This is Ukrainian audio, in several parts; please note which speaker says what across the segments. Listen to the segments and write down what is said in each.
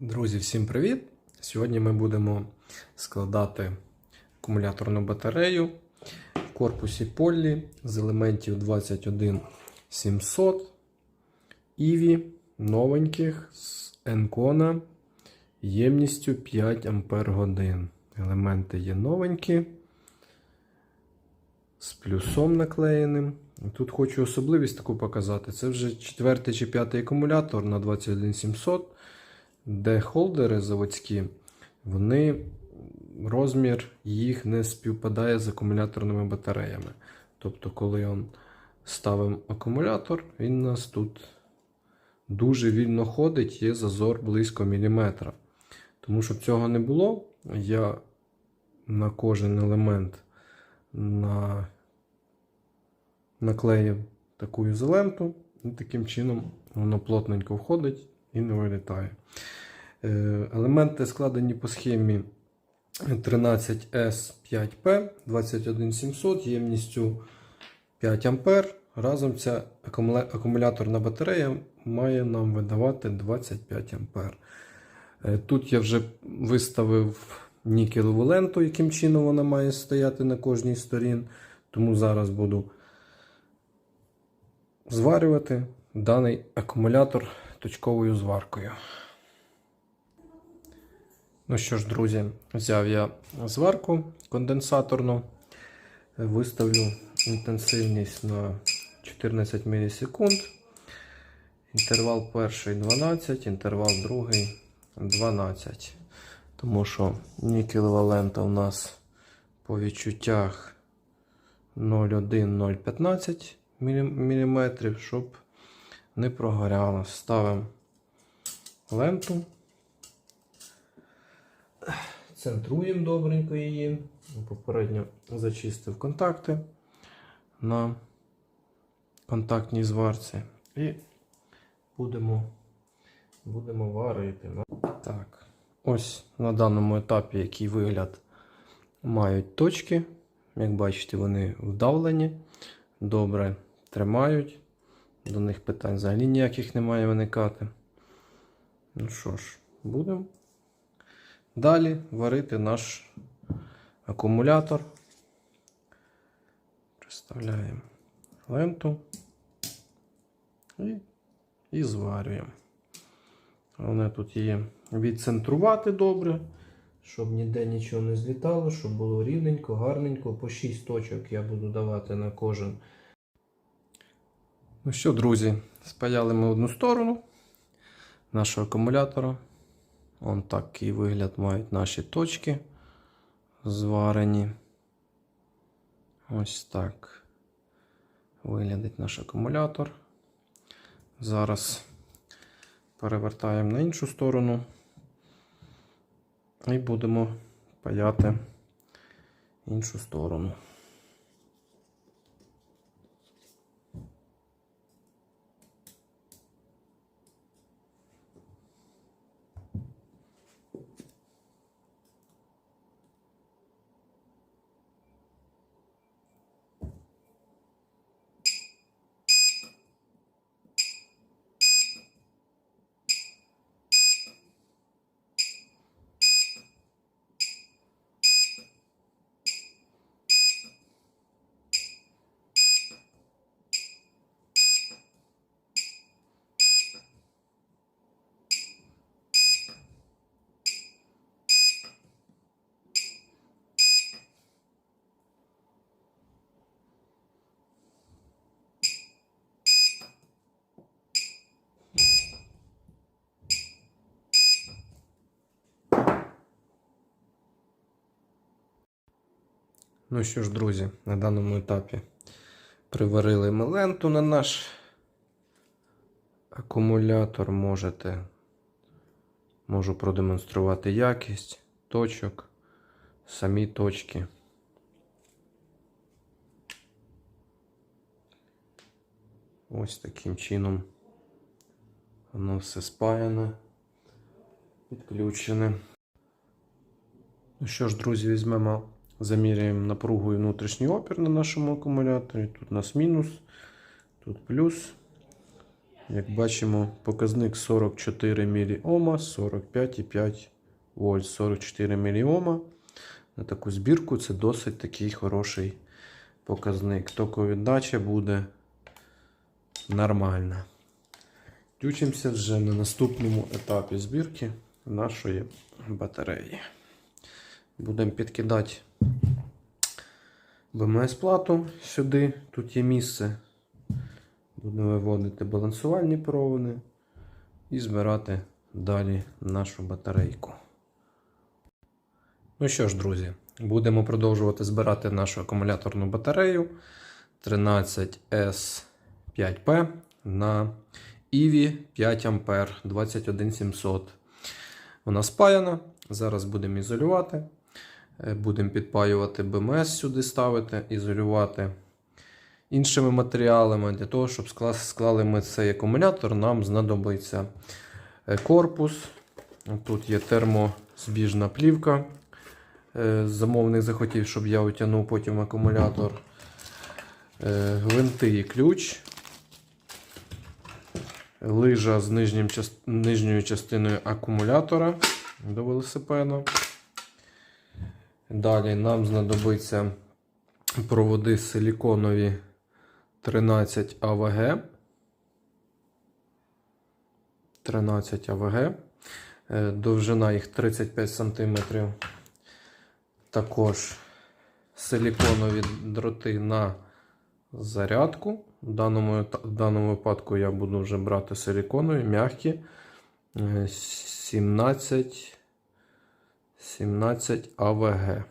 Speaker 1: Друзі, всім привіт! Сьогодні ми будемо складати акумуляторну батарею в корпусі Поллі з елементів 21700 Іві новеньких з Енкона ємністю 5 Ампер годин. Елементи є новенькі з плюсом наклеєним. Тут хочу особливість таку показати. Це вже четвертий чи п'ятий акумулятор на 21700 де холдери заводські, вони розмір їх не співпадає з акумуляторними батареями. Тобто, коли он ставимо акумулятор, він у нас тут дуже вільно ходить, є зазор близько міліметра. Тому щоб цього не було, я на кожен елемент на... наклеїв таку ізоленту, і таким чином воно плотненько входить і не вилітає. Е, Елементи складені по схемі 13S5P 21700 ємністю 5 А. Разом ця акумуляторна батарея має нам видавати 25 А. Е, Тут я вже виставив нікелеву ленту, яким чином вона має стояти на кожній сторін. Тому зараз буду зварювати даний акумулятор точковою зваркою. Ну що ж, друзі, взяв я зварку конденсаторну, виставлю інтенсивність на 14 мілісекунд. Інтервал перший 12, інтервал другий 12. Тому що лента у нас по відчуттях 0,1-0,15 мм, щоб не прогоряло. Ставимо ленту. Центруємо добренько її. Попередньо зачистив контакти на контактній зварці. І будемо, будемо варити. Так, ось на даному етапі, який вигляд мають точки. Як бачите, вони вдавлені, добре тримають. До них питань взагалі ніяких не має виникати. Ну що ж, будемо. Далі варити наш акумулятор. Приставляємо ленту і, і зварюємо. Головне тут її відцентрувати добре, щоб ніде нічого не злітало, щоб було рівненько, гарненько. По 6 точок я буду давати на кожен. Ну що, друзі, спаяли ми одну сторону нашого акумулятора. Он такий вигляд мають наші точки зварені. Ось так виглядить наш акумулятор. Зараз перевертаємо на іншу сторону і будемо паяти іншу сторону. Ну що ж, друзі, на даному етапі приварили ми ленту на наш акумулятор. Можете, можу продемонструвати якість точок, самі точки. Ось таким чином воно все спаяне, підключене. Ну що ж, друзі, візьмемо Заміряємо напругу і внутрішній опір на нашому акумуляторі. Тут у нас мінус, тут плюс. як бачимо, показник 44 міліома, 45,5 вольт, 44 міліома. На таку збірку це досить такий хороший показник. Токовіддача буде нормальна. Включимося вже на наступному етапі збірки нашої батареї. Будемо підкидати БМС-плату сюди. Тут є місце. Будемо виводити балансувальні проводи і збирати далі нашу батарейку. Ну що ж, друзі, будемо продовжувати збирати нашу акумуляторну батарею 13S5P на EV 5 А 21700. Вона спаяна. Зараз будемо ізолювати. Е, Будемо підпаювати БМС сюди ставити, ізолювати іншими матеріалами. Для того, щоб склали ми цей акумулятор, нам знадобиться е, корпус. Тут є термозбіжна плівка. Е, Замовник захотів, щоб я утягнув потім акумулятор. Гвинти і ключ. Лижа з нижньою частиною акумулятора до велосипеда. Далі нам знадобиться проводи силіконові 13 АВГ. 13 АВГ. Е, Довжина їх 35 см. Також силіконові дроти на зарядку. В даному, в даному випадку я буду вже брати силіконові, м'які. Е, 17, 17 АВГ.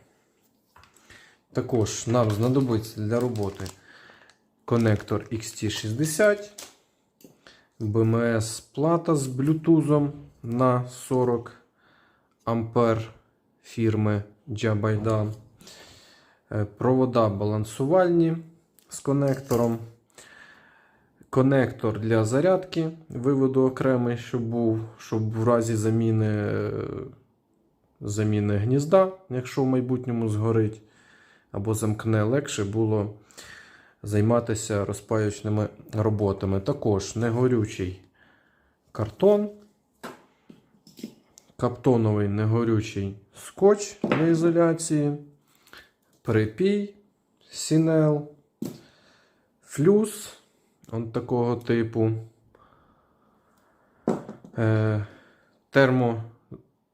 Speaker 1: Також нам знадобиться для роботи конектор XT60, BMS плата з блютузом на 40 ампер фірми Jabaidan. Е, Провода балансувальні з конектором. Конектор для зарядки виводу окремий, щоб був, щоб в разі заміни, е, заміни гнізда, якщо в майбутньому згорить або замкне легше було займатися розпаючними роботами. Також негорючий картон, каптоновий негорючий скотч для ізоляції, припій, сінел, флюс такого типу, е,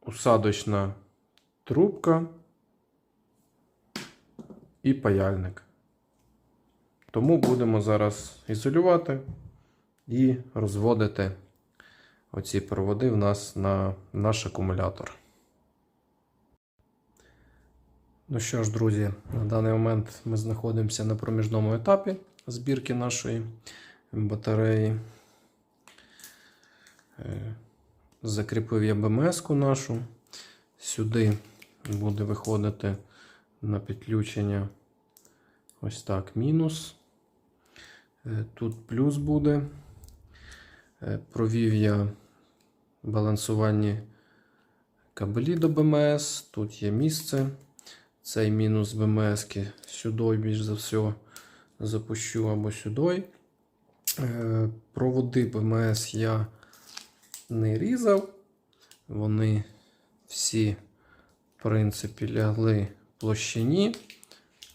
Speaker 1: термоусадочна трубка і паяльник. Тому будемо зараз ізолювати і розводити оці проводи в нас на наш акумулятор. Ну що ж, друзі, на даний момент ми знаходимося на проміжному етапі збірки нашої батареї. Закріпив я БМС-ку нашу. Сюди буде виходити на підключення ось так мінус. Е, Тут плюс буде. Е, Провів я балансувальні кабелі до БМС. Тут є місце. Цей мінус БМС сюди більш за все запущу або сюди. Е, Проводи БМС я не різав. Вони всі, в принципі, лягли в площині.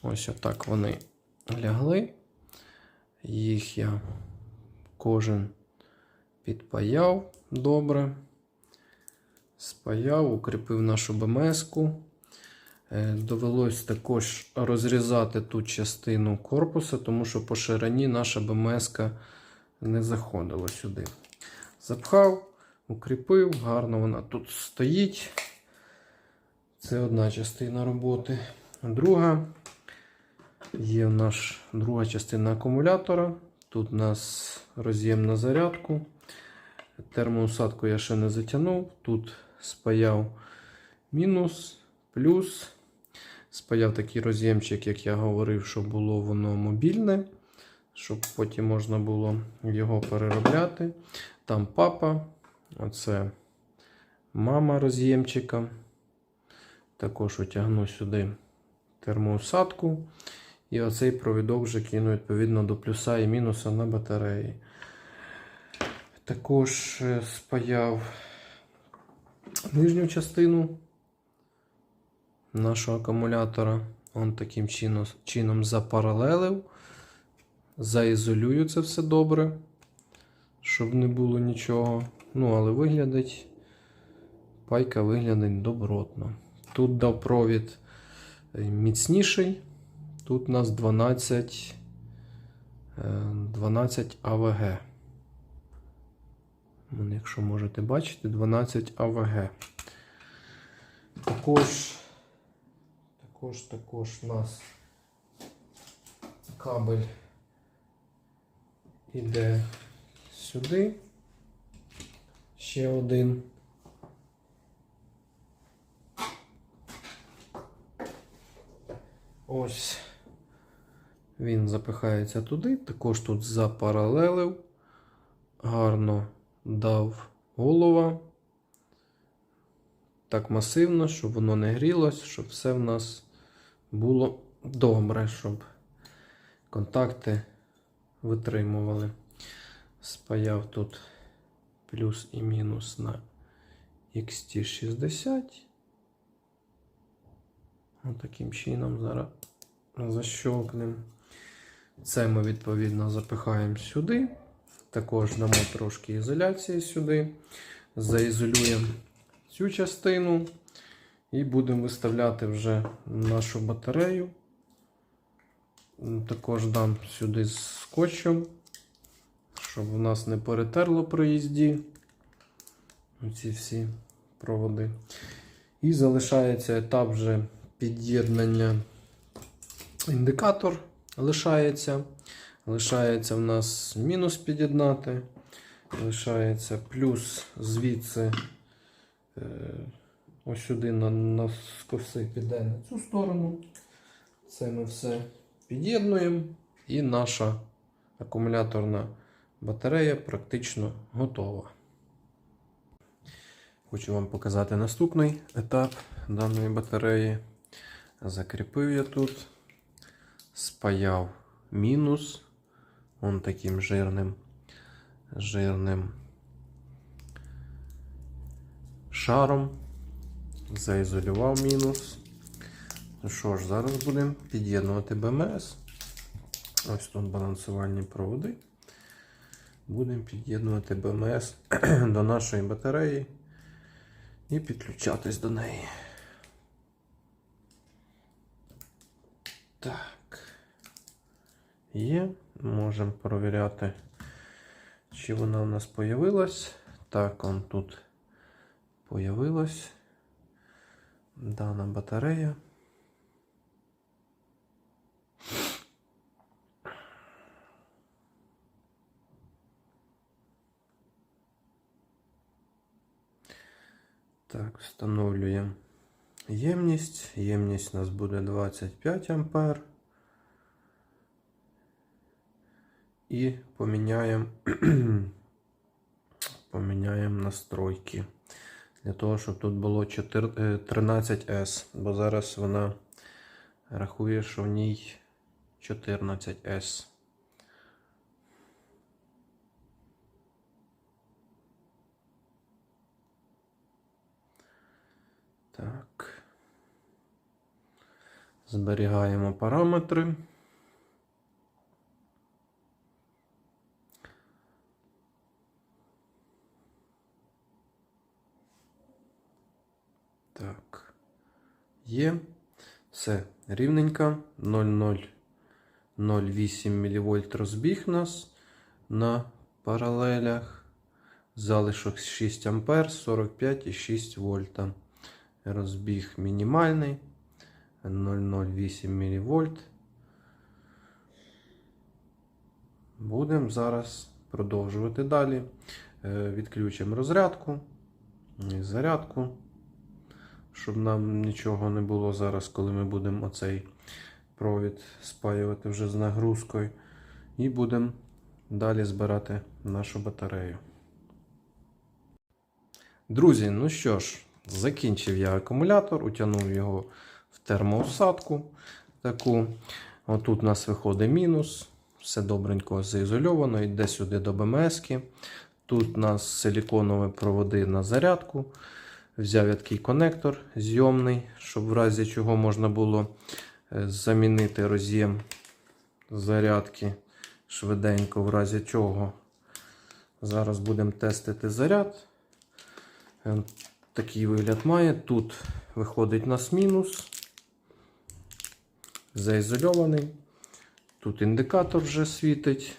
Speaker 1: Ось отак вони лягли. Їх я кожен підпаяв добре. Спаяв, укріпив нашу БМС-ку. Е, Довелось також розрізати ту частину корпуса, тому що по ширині наша БМС не заходила сюди. Запхав, укріпив, гарно вона тут стоїть. Це одна частина роботи. Друга є в наш друга частина акумулятора. Тут у нас роз'єм на зарядку. Термоусадку я ще не затягнув. Тут спаяв мінус, плюс. Спаяв такий роз'ємчик, як я говорив, щоб було воно мобільне, щоб потім можна було його переробляти. Там папа, оце мама роз'ємчика. Також утягну сюди термоусадку. І оцей провідок вже кину відповідно до плюса і мінуса на батареї. Також е, спаяв нижню частину нашого акумулятора. Он таким чином, чином запаралелив. Заізолюю це все добре, щоб не було нічого. Ну, але виглядить, пайка виглядить добротно. Тут дав провід е, міцніший. Тут у нас 12, е, 12 АВГ. Якщо можете бачити, 12 АВГ. Також, також, також у нас кабель іде сюди. Ще один. Ось він запихається туди. Також тут запаралелив. Гарно дав голова. Так масивно, щоб воно не грілось, щоб все в нас було добре, щоб контакти витримували. Спаяв тут плюс і мінус на XT60. Отаким чином зараз защелкнемо. Це ми відповідно запихаємо сюди. Також дамо трошки ізоляції сюди. Заізолюємо цю частину і будемо виставляти вже нашу батарею. Також дам сюди скотчем, щоб у нас не перетерло при їзді. Оці всі проводи. І залишається етап вже під'єднання. Індикатор лишається. Лишається в нас мінус під'єднати. Лишається плюс звідси е, ось сюди на, на скоси піде на цю сторону. Це ми все під'єднуємо. І наша акумуляторна батарея практично готова. Хочу вам показати наступний етап даної батареї. Закріпив я тут, спаяв мінус. Он таким жирним, жирним шаром. Заізолював мінус. Ну що ж, зараз будемо під'єднувати БМС. Ось тут балансувальні проводи. Будемо під'єднувати БМС до нашої батареї і підключатись до неї. Так. Є. Можемо перевіряти, чи вона у нас появилась. Так, он тут появилась дана батарея. Так, встановлюємо ємність. Ємність у нас буде 25 ампер. І поміняємо поміняємо настройки. Для того, щоб тут було 13S, бо зараз вона рахує, що в ній 14S. Так. Зберігаємо параметри. Так. Є. Все рівненько. 0,008 мВ розбіг нас на паралелях. Залишок 6 А 45,6 вольта. Розбіг мінімальний 0,08 мВ. Будемо зараз продовжувати далі. Е, Відключимо розрядку і зарядку, щоб нам нічого не було зараз, коли ми будемо оцей провід спаювати вже з нагрузкою. І будемо далі збирати нашу батарею. Друзі, ну що ж, закінчив я акумулятор, утягнув його в термоусадку. таку. Отут у нас виходить мінус. Все добренько заізольовано, йде сюди до БМС. Тут у нас силіконові проводи на зарядку. Взяв я такий конектор зйомний, щоб в разі чого можна було е, замінити роз'єм зарядки швиденько, в разі чого. Зараз будемо тестити заряд. Такий вигляд має. Тут виходить нас мінус. Заізольований. Тут індикатор вже світить.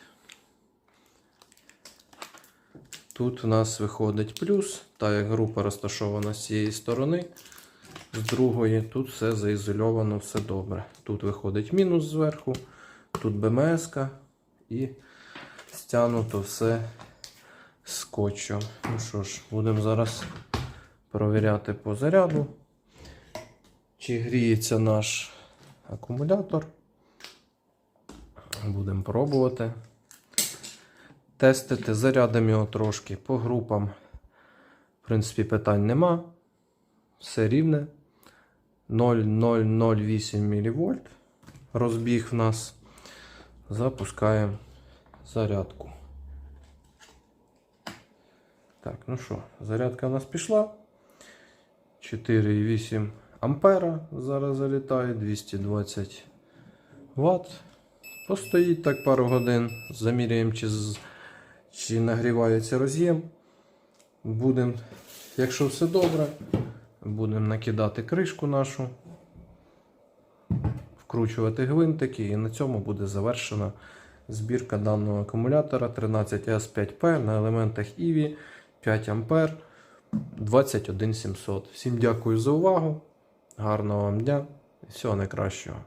Speaker 1: Тут у нас виходить плюс, так як група розташована з цієї сторони, з другої, тут все заізольовано, все добре. Тут виходить мінус зверху, тут БМС і стягнуто все скотчем. Ну що ж, будемо зараз провіряти по заряду, чи гріється наш акумулятор. Будемо пробувати. Тестити, зарядимо його трошки по групам. В принципі, питань нема. Все рівне. 0,008 мВ. Розбіг в нас. Запускаємо зарядку. Так, ну що, зарядка в нас пішла. 4,8 ампера зараз залітає, 220 Вт. Постоїть так пару годин, заміряємо, чи, чи нагрівається роз'єм. Будемо, якщо все добре, будемо накидати кришку нашу, вкручувати гвинтики, і на цьому буде завершена збірка даного акумулятора 13S5P на елементах EVI 5 А 21700. Всім дякую за увагу. Гарного вам дня і всього найкращого.